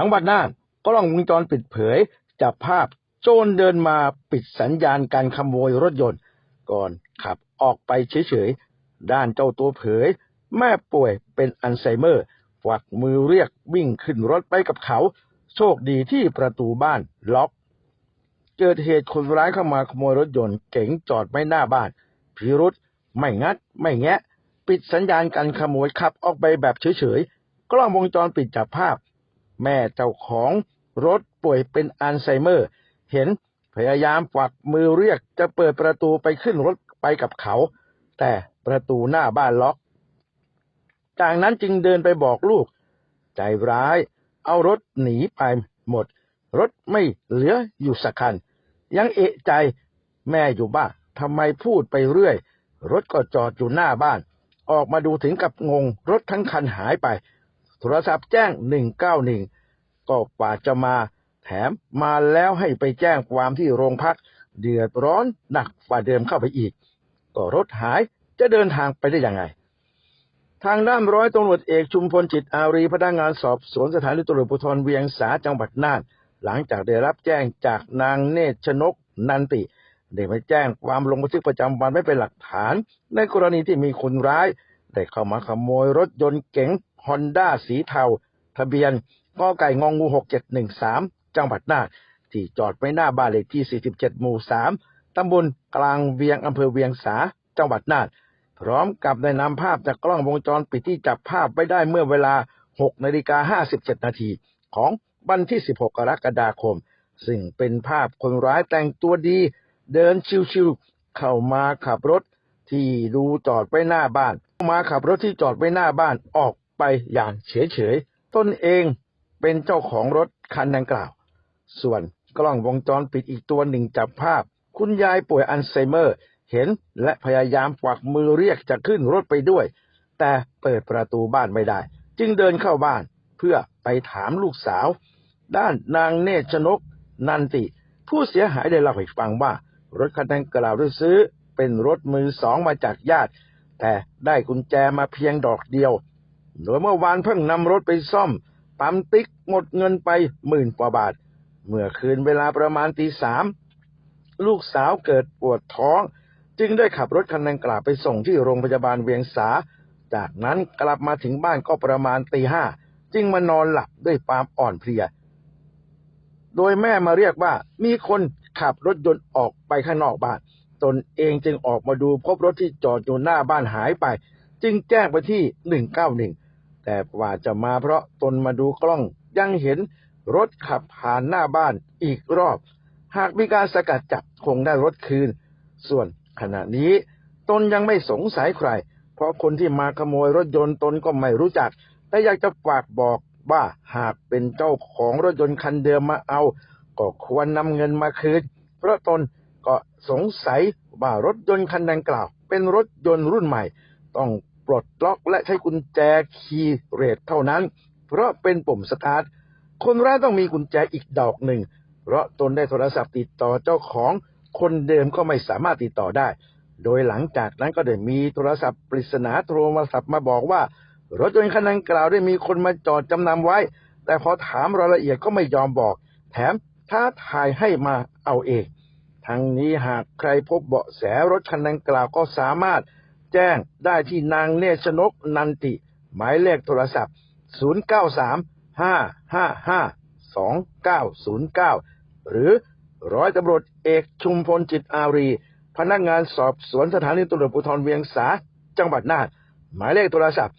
จังหวัดน่านกล้องวงจรปิดเผยจับภาพโจรเดินมาปิดสัญญาณการขโมยรถยนต์ ก่อนขับออกไปเฉยๆ ด้านเจ้าตัวเผย แม่ป่วยเป็นอัลไซเมอร์ฝักมือเรียกวิ่งขึ้นรถไปกับเขา โชคดีที่ประตูบ้านล็อก เกิดเหตุคนร้ายเข้ามาขโมยรถยนต์เก๋งจอดไว้หน้าบ้านพิรุษไม่งัด ไม่แงะ ปิดสัญญาณการขโมยขับออกไปแบบเฉยๆ กล้องวงจรปิดจับภาพ แม่เจ้าของรถป่วยเป็นอัลไซเมอร์ เห็นพยายามฝักมือเรียกจะเปิดประตูไปขึ้นรถไปกับเขา แต่ประตูหน้าบ้านล็อก จากนั้นจึงเดินไปบอกลูก ใจร้าย เอารถหนีไปหมด รถไม่เหลืออยู่สักคัน ยังเอะใจแม่อยู่บ้านทำไมพูดไปเรื่อย รถก็จอดอยู่หน้าบ้าน ออกมาดูถึงกับงง รถทั้งคันหายไป โทรศัพท์แจ้ง 191 ก็กว่าจะมาแถมมาแล้วให้ไปแจ้งความที่โรงพัก เดือดร้อนหนักกว่าเดิมเข้าไปอีก ก็รถหายจะเดินทางไปได้ยังไง ทางด้านร้อยตำรวจเอกชุมพลจิตอารีพนักงานสอบสวนสถานีตำรวจภูธรเวียงสาจังหวัดน่าน หลังจากได้รับแจ้งจากนางเนตรชนกนันติได้มาแจ้งความลงบันทึกประจำวันไว้เป็นหลักฐาน ในกรณีที่มีคนร้าย ได้เข้ามาขโมยรถยนต์เก๋ง ฮอนด้าสีเทา ทะเบียนกไก่งองู6713จังหวัดน่านที่จอดไว้หน้าบ้านเลขที่ 47 หมู่ 3 ตำบลกลางเวียง อำเภอเวียงสา จังหวัดน่าน พร้อมกับได้นำภาพจากกล้องวงจรปิดที่จับภาพไว้ได้เมื่อเวลา 6 นาฬิกา 57 นาทีของวันที่ 16 กรกฎาคม ซึ่งเป็นภาพคนร้ายแต่งตัวดี เดินชิวๆ เข้ามาขับรถที่ดูจอดไว้หน้าบ้าน มาขับรถที่จอดไว้หน้าบ้านออก ไปอย่างเฉยๆตนเองเป็นเจ้าของรถคันดังกล่าว ส่วนกล้องวงจรปิดอีกตัวหนึ่งจับภาพ คุณยายป่วยอัลไซเมอร์ เห็นและพยายามกวักมือเรียกจะขึ้นรถไปด้วย แต่เปิดประตูบ้านไม่ได้ จึงเดินเข้าบ้านเพื่อไปถามลูกสาว ด้านนางเนชนก นันติ ผู้เสียหายได้เล่าให้ฟังว่า รถคันดังกล่าวที่ซื้อเป็นรถมือสองมาจากญาติ แต่ได้กุญแจมาเพียงดอกเดียว โดยเมื่อวานเพิ่งนำรถไปซ่อม ปั๊มติ๊กหมดเงินไปหมื่นกว่าบาท เมื่อคืนเวลาประมาณตีสามลูกสาวเกิดปวดท้อง จึงได้ขับรถคันดังกล่าวไปส่งที่โรงพยาบาลเวียงสา จากนั้นกลับมาถึงบ้านก็ประมาณตีห้าจึงมานอนหลับด้วยความอ่อนเพลีย โดยแม่มาเรียกว่ามีคนขับรถยนต์ออกไปข้างนอกบ้าน ตนเองจึงออกมาดูพบรถที่จอดอยู่หน้าบ้านหายไป จึงแจ้งไปที่ 191 แต่ว่าจะมาเพราะตนมาดูกล้องยังเห็นรถขับผ่านหน้าบ้านอีกรอบ หากมีการสกัดจับคงได้รถคืน ส่วนขณะนี้ตนยังไม่สงสัยใคร เพราะคนที่มาขโมยรถยนต์ตนก็ไม่รู้จัก แต่อยากจะฝากบอกว่าหากเป็นเจ้าของรถยนต์คันเดิมมาเอา ก็ควรนำเงินมาคืน เพราะตนก็สงสัยว่ารถยนต์คันดังกล่าว เป็นรถยนต์รุ่นใหม่ ต้อง ปลดล็อกและใช้กุญแจคีย์เรทเท่านั้น เพราะเป็นปุ่มสตาร์ท คนร้ายต้องมีกุญแจอีกดอกหนึ่ง เพราะตนได้โทรศัพท์ติดต่อเจ้าของคนเดิมก็ไม่สามารถติดต่อได้ โดยหลังจากนั้นก็ได้มีโทรศัพท์ปริศนาโทรศัพท์มาบอกว่ารถยนต์คันดังกล่าวได้มีคนมาจอดจำนำไว้ แต่พอถามรายละเอียดก็ไม่ยอมบอก แถมท้าทายให้มาเอาเอง ทั้งนี้หากใครพบเบาะแสรถคันดังกล่าวก็สามารถ แจ้งได้ที่นางเนชนกนันติ หมายเลขโทรศัพท์ 0935552909 หรือร้อยตำรวจเอกชุมพลจิตอารี พนักงานสอบสวนสถานีตำรวจภูธรเวียงสา จังหวัดน่าน หมายเลขโทรศัพท์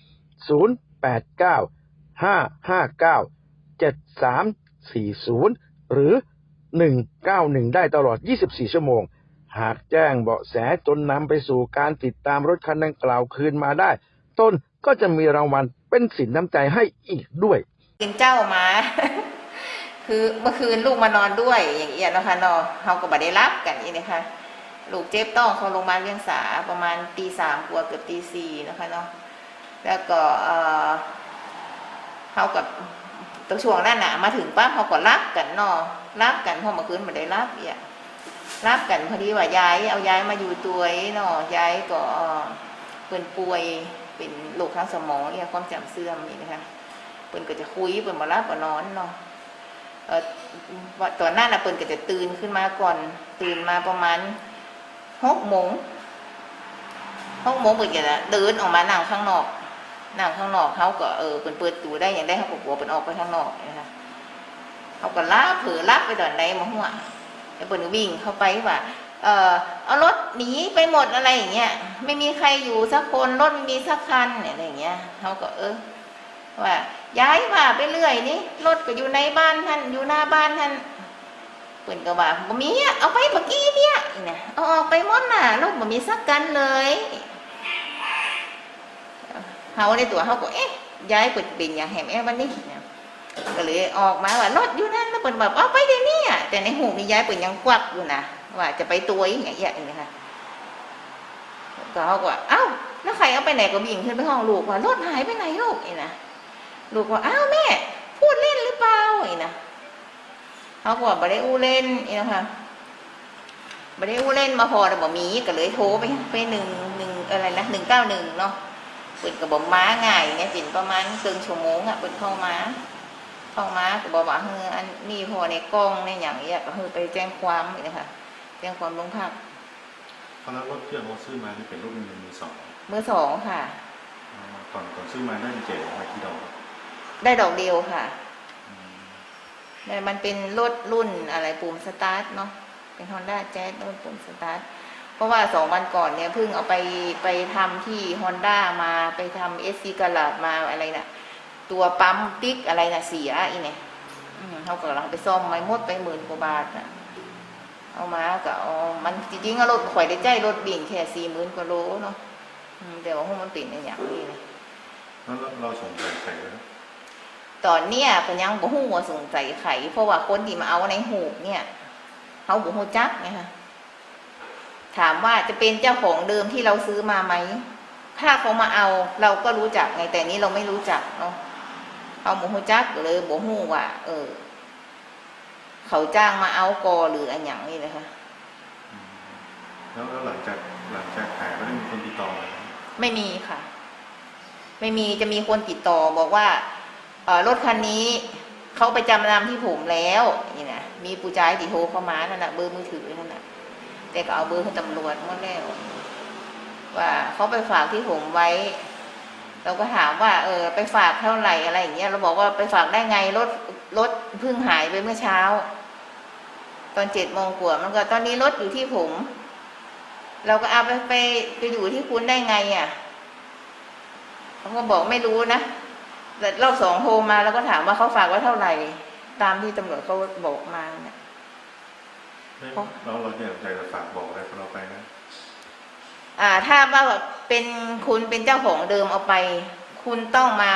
0895597340 หรือ 191 ได้ตลอด 24 ชั่วโมง หากแจ้งเบาะแสจนนำไปสู่การติดตามรถคันดังกล่าวคืนมาได้ ต้นก็จะมีรางวัลเป็นสินน้ำใจให้อีกด้วยกินเจ้ามา คือเมื่อคืนลูกมานอนด้วยอย่างเงี้ยนะคะนาะเขาก็บ่ได้รับกันนี่นะคะลูกเจ็บต้องเขาโรงพยาบาลเวียงสาประมาณตีสามกว่าเกือบตีสี่นะคะเนาะแล้วก็เออเขากับตัวช่วงนั้นน่ะมาถึงปั๊บเขาก็รับกันนาะรับกันเพราะเมื่อคืนบ่ได้รับอี่ย รับกันพอดีว่าย้าย เอาย้ายมาอยู่ตัวไอ้เนาะย้ายก็เอ่อเป็นป่วยเป็นโรคทางสมองเนี่ยความจำเสื่อมนี่นะคะเพิ่นก็จะคุยเพิ่นมารับมานอนเนาะเออว่าตอนนั้นนะเปิ้นก็จะตื่นขึ้นมาก่อน ตื่นมาประมาณหกโมงหกโมงเปิ้นก็จะเดินออกมานั่งข้างนอกนั่งข้างนอกเขาก็เออเปิ้นเปิดตูได้อย่างได้เขาก็กลัวเปิ้นออกไปข้างนอกนะคะเขาก็ลาเผลอลับไปตอนไหนมาหัว แล้วเปิ้นก็วิ่งเข้าไปว่าเออเอารถหนีไปหมดอะไรอย่างเงี้ยไม่มีใครอยู่สักคนรถไม่มีสักคันเนี่ยอะไรอย่างเงี้ยเขาก็เออว่าย้ายว่าไปเรื่อยนี่รถก็อยู่ในบ้านท่านอยู่หน้าบ้านท่านเปิ่นก็ว่าบ่มีอะเอาไปเมื่อกี้เนี่ยเนี่ยเอาออกไปหมดน่ะรถบ่มีสักกันเลยเฮาในตัวเฮาก็เอ๊ะย้ายเปิ่นเป็นอย่างแหมแอบวันนี้ก็เลยออกมาว่ารถอยู่นั่นแล้วเปิ่นแบบเอาไปเดี๋ยวนี้ แต่ในหูนี่ย้ายเปิ่นยังควักอยู่นะว่าจะไปตัวอย่างเงี้ยอย่างเงี้ยค่ะก็เขาก็ว่าเอ้าแล้วใครเอาไปไหนก็วิ่งขึ้นไปห้องลูกว่ารถหายไปไหนลูกนี่นะลูกว่าอ้าวแม่ พูดเล่นหรือเปล่าอีนะเขาก็บอกบ่ได้อู้เล่นอีนะคะบ่ได้อู้เล่นมาพอแต่บ่มีก็เลยโทรไปไปหนึ่งหนึ่งอะไรนะหนึ่งเก้าหนึ่งเนาะเปิดกระบอกม้าง่ายเนี่ยเป็นประมาณเกินชั่วโมงอะเปิดเข้ามา เข้ามาก็บอกว่าเฮ้ออันนี้พอในกล้องในอย่างเงี้ยก็คือไปแจ้งความอีนะคะแจ้งความลงพักตอนนั้นรถที่เราซื้อมาที่เป็นรถมือมือสองเมื่อสองค่ะอ่าก่อนก่อนซื้อมาได้เจ็ดมากี่ดอกได้ดอกเดียวค่ะอืมแต่มันเป็นรถรุ่นอะไรปุ่มสตาร์ทเนาะเป็นฮอนด้าแจ๊สรุ่นปุ่มสตาร์ทเพราะว่าสองวันก่อนเนี่ยเพิ่งเอาไปไปทำที่ฮอนด้ามาไปทำเอสซีกาลาดมาอะไรนะ่ะ ตัวปั๊มติ๊กอะไรนะ่ะเสียอีเนี่ยอืมเขาก็ลังไปซ่อมไม่หมดไปหมื่นกว่าบาทนะเอามาก็เอามันจริงๆอะรถข่อยได้ใจรถบิ่งแค่สี่หมื่นกว่าโลเนาะอืมแต่ว่าห้องมันติดในอย่างนี้เลยแล้วเราเราส่งใส่ใส่แล้วตอนเนี้ยก็ยังบ่ฮู้ว่าสงสัยไขเพราะว่าคนที่มาเอาในหูกเนี่ยเขาบ่ฮู้จักไงคะถามว่าจะเป็นเจ้าของเดิมที่เราซื้อมาไหม ถ้าเขามาเอาเราก็รู้จักไงแต่นี้เราไม่รู้จักเนาะ เขาบ่ฮู้จักเลยบ่ฮู้ว่า เออ เขาจ้างมาเอากอหรืออันหยังนี่เลยค่ะอืมแล้วแล้วหลังจากหลังจากขายก็ได้มีคนติดต่อมาไม่มีค่ะ ไม่มีจะมีคนติดต่อบอกว่า เออรถคันนี้เขาไปจำนำที่ผมแล้วนี่นะมีผู้ชายติโทรเข้ามานั่นแหะเบอร์มือถือนั่นแหะแต่ก็เอาเบอร์ให้ตำรวจหมดแล้วว่าเขาไปฝากที่ผมไว้ เราก็ถามว่า เออ ไปฝากเท่าไหร่อะไรอย่างเงี้ย เราบอกว่าไปฝากได้ไงรถรถเพิ่งหายไปเมื่อเช้า ตอนเจ็ดโมงกว่ามันก็ตอนนี้รถอยู่ที่ผม เราก็เอาไปไปไปอยู่ที่คุณได้ไงอะเขาก็บอกไม่รู้นะแต่รอบสองโทรมาแล้วก็ถามว่าเขาฝากไว้เท่าไหร่ ตามที่ตำรวจเขาบอกมาเนี่ยเราเราอยากใจจะฝากบอกอะไรเราไปนะ อ่าถ้าว่าเป็นคุณเป็นเจ้าของเดิมเอาไป คุณต้องมา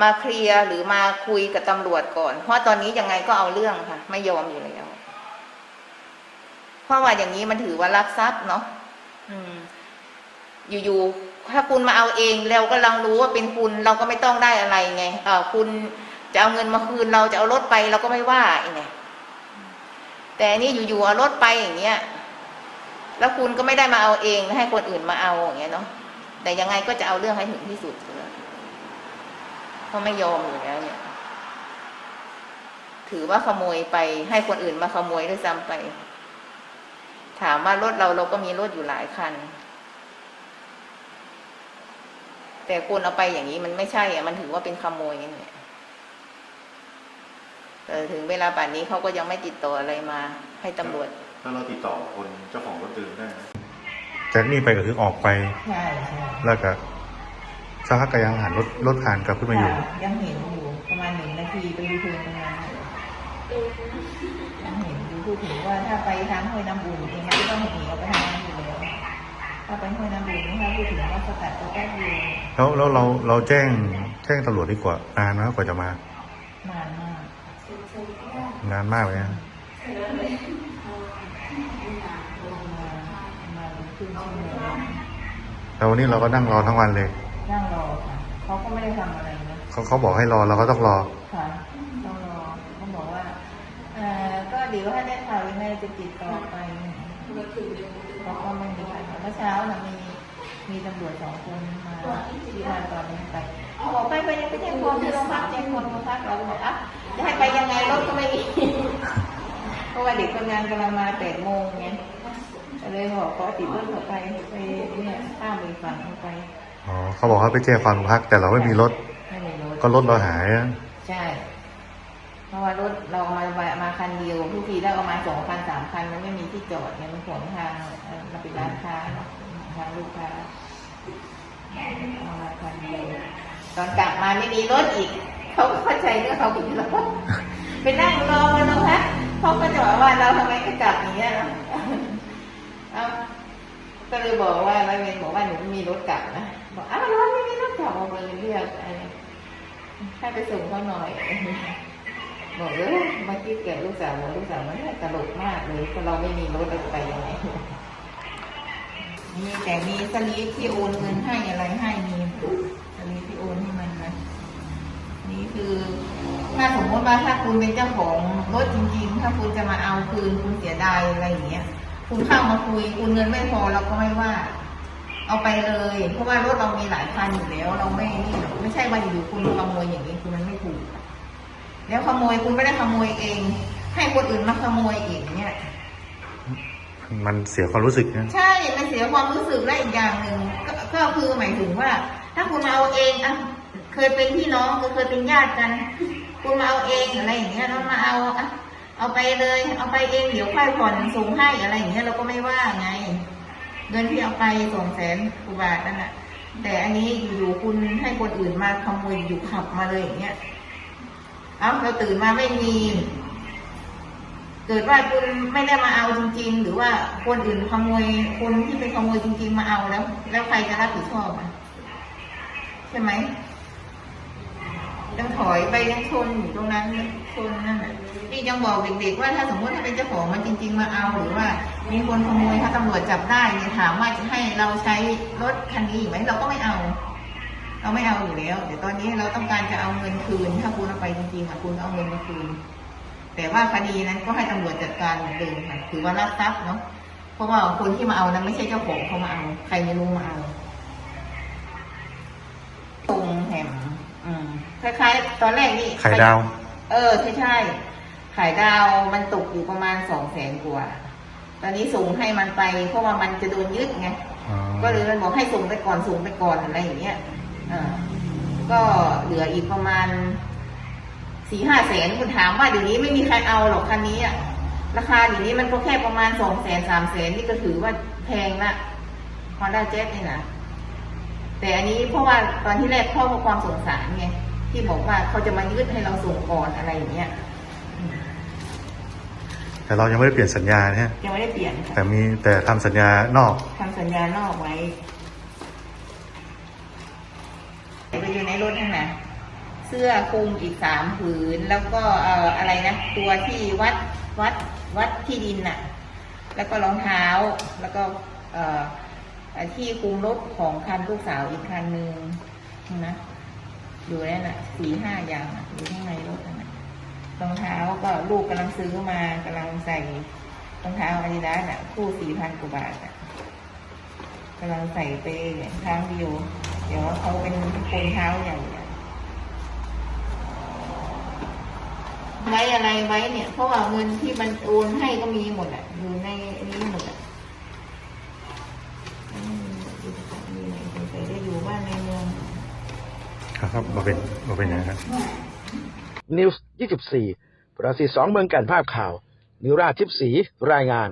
มาเคลียร์หรือมาคุยกับตำรวจก่อน เพราะตอนนี้ยังไงก็เอาเรื่องค่ะ ไม่ยอมอยู่แล้วเพราะว่าอย่างนี้มันถือว่ารักทรัพย์เนาะอืม อยู่ๆถ้าคุณมาเอาเองเราก็ลังรู้ว่าเป็นคุณเราก็ไม่ต้องได้อะไรไงเออคุณจะเอาเงินมาคืนเราจะเอารถไปเราก็ไม่ว่าไงแต่นนี่อยู่ๆเอารถไปอย่างเงี้ย แล้วคุณก็ไม่ได้มาเอาเองให้คนอื่นมาเอาอย่างเงี้ยเนาะแต่ยังไงก็จะเอาเรื่องให้ถึงที่สุดเลยเพราะไม่ยอมอยู่แล้วเนี่ย ถือว่าขโมยไปให้คนอื่นมาขโมยด้วยซ้ำไป ถามว่ารถเราเราก็มีรถอยู่หลายคัน แต่คนเอาไปอย่างนี้มันไม่ใช่อะมันถือว่าเป็นขโมยนี่แหละแต่ถึงเวลาป่านนี้เขาก็ยังไม่ติดต่ออะไรมา ให้ตำรวจ แล้วเราติดต่อคนเจ้าของรถเดิมได้ไหมจากนี่ไปก็คือออกไป ใช่ใช่แล้วก็สักพักก็ยังหันรถรถผ่านกลับขึ้นมาอยู่ยังเห็นอยู่ประมาณหนึ่งนาทีไปดูเทิร์นตรงนั้นยังเห็นอยู่พูดถึงว่าถ้าไปทางห้วยน้ำบุญเองมันก็ต้องหนีออกไปทางนั้นอยู่แล้วถ้าไปห้วยน้ำบุญนี่ค่ะพูดถึงว่าสกัดตัวแป๊บเดียวแล้วแล้วเราเราแจ้งแจ้งตำรวจดีกว่านานนะกว่าจะมา นานมากนานมากเลยนะ มาเป็นครึ่งชั่วโมงแต่วันนี้เราก็นั่งรอทั้งวันเลย นั่งรอค่ะเขาก็ไม่ได้ทำอะไรนะเขาเขาบอกให้รอเราก็ต้องรอ ค่ะต้องรอเขาบอกว่าเอ่อก็เดี๋ยวถ้าได้ข่าวยังไงจะติดต่อไปเขาก็ไม่มีใครมาเมื่อเช้านะมีมีตำรวจสองคนมาที่มาตอนนี้ไปเขาบอกไปไปไปแจ้งความที่โรงพักแจ้งความโรงพักเราก็บอกอะจะให้ไปยังไงรถก็ไม่มีเพราะว่าเด็กคนงานกำลังมาแปดโมงไงก็ เลยบอกขอติดรถเขาไปไปเนี่ยข้ามไปฝั่งเขาไปอ๋อเขาบอกว่าไปแจ้งความโรงพัก แต่เราไม่มีรถ ไม่มีรถก็รถเราหายอะใช่ เพราะว่ารถเราเอามามาคันเดียวทุกทีแล้วเอามาสองคันสามคันมันไม่มีที่จอดเนี่ยมันขวางทางเอ่อมันเป็นร้านค้าเนอะทางลูกค้าเอามาคันเดียวตอนกลับมาไม่มีรถอีกเขาก็เข้าใจเรื่องเขาผิดแล้วไปนั่งรอมันนะคะเขาก็จะบอกว่าเราทำไมก็กลับอย่างเงี้ย เอาก็เลยบอกว่าร้อยเวรบอกว่าหนูมีรถกลับนะบอกอ้าวรถไม่มีรถกลับออกมาเลยเรียกไอ้ให้ไปส่งเขาหน่อยบอกเออมาคิดแก่ลูกสาวลูกสาวมันเนี่ยตลกมากเลยเพราะเราไม่มีรถเราจะไปยังไงมีแต่มีสลิปที่โอนเงินให้อะไรให้มีสลิปที่โอนให้มันนะนี่คือถ้าสมมติว่าถ้าคุณเป็นเจ้าของรถจริง ๆ ถ้าคุณจะมาเอาคืนคุณเสียดายอะไรอย่างเงี้ย คุณเข้ามาคุยคุณเงินไม่พอเราก็ไม่ว่า เอาไปเลย เพราะว่ารถเรามีหลายคันอยู่แล้ว เราไม่นี่หรอกไม่ใช่ว่าอยู่ๆคุณขโมยอย่างนี้คือมันไม่ถูก แล้วขโมยคุณไม่ได้ขโมยเอง ให้คนอื่นมาขโมยอีกเนี่ยมันเสียความรู้สึกนะใช่ มันเสียความรู้สึกและอีกอย่างหนึ่งก็ก็คือหมายถึงว่า ถ้าคุณมาเอาเองอะเคยเป็นพี่น้องเคยเป็นญาติกัน คุณมาเอาเองอะไรอย่างเงี้ยแล้วมาเอาอะ เอาไปเลย เอาไปเองเดี๋ยวค่อยผ่อนส่งให้อะไรอย่างเงี้ยเราก็ไม่ว่าไง เงินที่เอาไปสองแสนกว่าบาทนั่นแหละแต่อันนี้อยู่ๆคุณให้คนอื่นมาขโมยอยู่ขับมาเลยอย่างเงี้ย เอ้าเราตื่นมาไม่มี เกิดว่าคุณไม่ได้มาเอาจริง ๆ หรือว่าคนอื่นขโมยคนที่เป็นขโมยจริง ๆ มาเอาแล้ว แล้วใครจะรับผิดชอบอะใช่ไหม ยังถอยไปยังชนอยู่ตรงนั้นชนนั่นแหละนี่ยังบอกเด็กๆว่าถ้าสมมติถ้าเป็นเจ้าของมันจริง ๆ มาเอาหรือว่า มีคนขโมยถ้าตำรวจจับได้เนี่ยถามว่าจะให้เราใช้รถคันนี้อีกไหมเราก็ไม่เอา เราไม่เอาอยู่แล้วแต่ตอนนี้เราต้องการจะเอาเงินคืน ถ้าคุณเอาไปจริงๆค่ะคุณเอาเงินมาคืน แต่ว่าคดีนั้นก็ให้ตำรวจจัดการเหมือนเดิมค่ะถือว่ารับทรัพย์เนาะเพราะว่าคนที่มาเอานั้นไม่ใช่เจ้าของเขามาเอาใครไม่รู้มาเอาตรงแหมอืม คล้ายๆ ตอนแรกนี่ไข่ดาว เออใช่ใช่ขายดาวมันตกอยู่ประมาณสองแสนกว่า ตอนนี้ส่งให้มันไปเพราะว่ามันจะโดนยึดไงอ๋อก็เลยมันบอกให้ส่งไปก่อนส่งไปก่อนอะไรอย่างเงี้ยอ่าก็เหลืออีกประมาณสี่ห้าแสนคุณถามว่าเดี๋ยวนี้ไม่มีใครเอาหรอกคันนี้อะราคาเดี๋ยวนี้มันก็แค่ประมาณสองแสนสามแสนนี่ก็ถือว่าแพงละฮอนด้าเจ็ตนี่นะแต่อันนี้เพราะว่าตอนที่แรกพ่อมีความสงสารไง ที่บอกว่าเขาจะมายึดให้เราส่งก่อนอะไรอย่างเงี้ยอืมแต่เรายังไม่ได้เปลี่ยนสัญญาเนี่ยยังไม่ได้เปลี่ยนค่ะแต่มีแต่ทำสัญญานอก ทำสัญญานอกไว้ไปอยู่ในรถนั่นนะเสื้อคลุมอีกสามผืน แล้วก็เอ่ออะไรนะตัวที่วัดวัดวัดที่ดินน่ะ แล้วก็รองเท้าแล้วก็เอ่อที่คลุมรถของคันลูกสาวอีกคันหนึ่งนะ อยู่นั่นน่ะสี่ห้าอย่างอยู่ข้างในรถนะรองเท้าก็ลูกกำลังซื้อมากำลังใส่รองเท้าอาดิดาสน่ะ คู่สี่พันกว่าบาทน่ะกำลังใส่ไปครั้งเดียวเดี๋ยวเขาเป็นคนเท้าใหญ่ไว้อะไรไว้เนี่ย เพราะว่าเงินที่มันโอนให้ก็มีหมดอะ ครับมาเป็นมาเป็นไงครับนิวส์24ประสิทธิ์สองเมืองแก่นภาพข่าว นิวราชทิพสีรายงาน